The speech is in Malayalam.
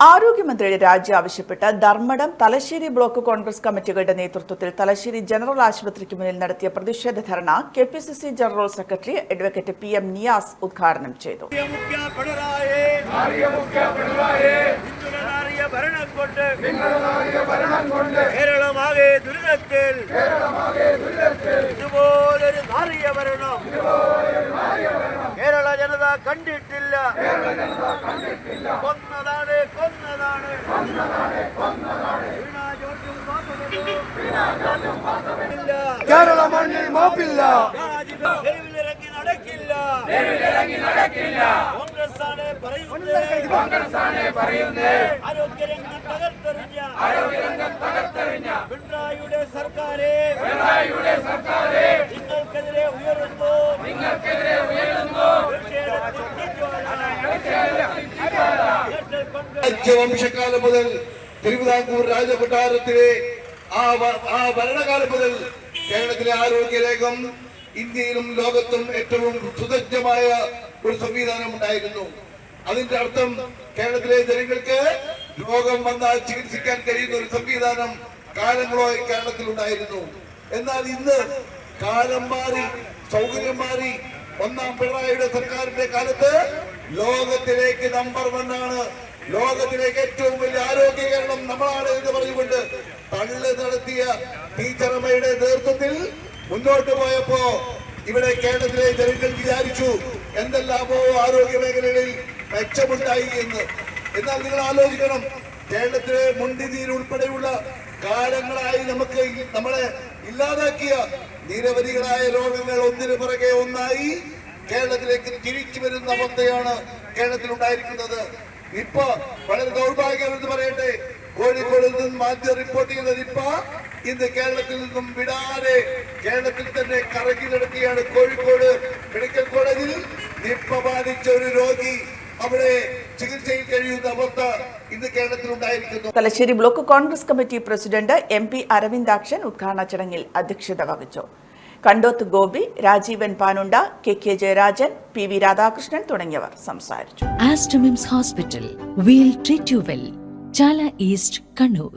ആരോഗ്യമന്ത്രിയുടെ രാജി ആവശ്യപ്പെട്ട് ധർമ്മടം തലശ്ശേരി ബ്ലോക്ക് കോൺഗ്രസ് കമ്മിറ്റികളുടെ നേതൃത്വത്തിൽ തലശ്ശേരി ജനറൽ ആശുപത്രിക്ക് മുന്നിൽ നടത്തിയ പ്രതിഷേധ dharna K P C C general secretary advocate P M Niyas ഉദ്ഘാടനം ചെയ്തു. കേരളമാകെ ദുരിതത്തിൽ. ഇതുപോലൊരു നാറിയ ഭരണം. കേരള ജനത കണ്ടിട്ടില്ല. കൊന്നതാണ് കൊന്നതാണ്. കേരള മണ്ണിൽ മാപ്പില്ല. തെരുവിലിറങ്ങി നടക്കില്ല. പറയുന്നത്. ആരോഗ്യരംഗം തകർത്തെറിഞ്ഞ പിണറായിയുടെ സർക്കാരെ. നിങ്ങൾക്കെതിരെ രാജ്യവംശക്കാലം മുതൽ തിരുവിതാംകൂർ രാജകൊട്ടാരത്തിലെ ആ ആ ഭരണകാലം മുതൽ കേരളത്തിലെ ആരോഗ്യരേഖം ഇന്ത്യയിലും ലോകത്തും ഏറ്റവും സുതജ്ഞമായ ഒരു സംവിധാനം ഉണ്ടായിരുന്നു. അതിന്റെ അർത്ഥം കേരളത്തിലെ ജനങ്ങൾക്ക് രോഗം വന്നാൽ ചികിത്സിക്കാൻ കഴിയുന്ന ഒരു സംവിധാനം കാലങ്ങളായി കേരളത്തിൽ ഉണ്ടായിരുന്നു. എന്നാൽ ഇന്ന് കാലം മാറി സൗകര്യം മാറി ഒന്നാം പിണറായിയുടെ സർക്കാരിന്റെ കാലത്ത് ലോകത്തിലേക്ക് നമ്പർ വണ്ണാണ് ലോകത്തിലേക്ക് ഏറ്റവും വലിയ ആരോഗ്യ കേരളം നമ്മളാണ് എന്ന് പറഞ്ഞുകൊണ്ട് തള്ളു നടത്തിയ ടീച്ചറമ്മയുടെ നേതൃത്വത്തിൽ മുന്നോട്ട് പോയപ്പോ ഇവിടെ കേരളത്തിലെ ജനങ്ങൾ വിചാരിച്ചു എന്തെല്ലാമോ ആരോഗ്യ മേഖലകളിൽ മെച്ചമുണ്ടായി എന്ന്. എന്നാൽ നിങ്ങൾ ആലോചിക്കണം കേരളത്തിലെ മുണ്ടിനീർ ഉൾപ്പെടെയുള്ള കാലങ്ങളായി നമുക്ക് നമ്മളെ ഇല്ലാതാക്കിയ നിരവധികളായ രോഗങ്ങൾ ഒന്നിനു പുറകെ ഒന്നായി കേരളത്തിലേക്ക് തിരിച്ചു വരുന്ന അവസ്ഥയാണ് കേരളത്തിൽ ഉണ്ടായിരിക്കുന്നത്. ഇപ്പൊ വളരെ ദൗർഭാഗ്യം എന്ന് പറയട്ടെ കോഴിക്കോട് നിന്നും ആദ്യം റിപ്പോർട്ട് ചെയ്ത നിപ്പ ഇന്ന് കേരളത്തിൽ നിന്നും വിടാതെ കേരളത്തിൽ തന്നെ കറക്കി നടത്തിയാണ് കോഴിക്കോട് മെഡിക്കൽ കോളേജിൽ. നിപ്പ ബാധിച്ച ഒരു രോഗി അവിടെ ചികിത്സയിൽ കഴിയുന്ന അവസ്ഥ ഇന്ന് കേരളത്തിൽ ഉണ്ടായിരിക്കുന്നു. Thalassery block Congress committee president M P Aravindakshan ഉദ്ഘാടന ചടങ്ങിൽ അധ്യക്ഷത വഹിച്ചു. Kandoth Gopi Rajeevan Panunda K K Jayarajan P V Radhakrishnan തുടങ്ങിയവർ സംസാരിച്ചു. Aster MIMS hospital we'll treat you well Chala east Kannur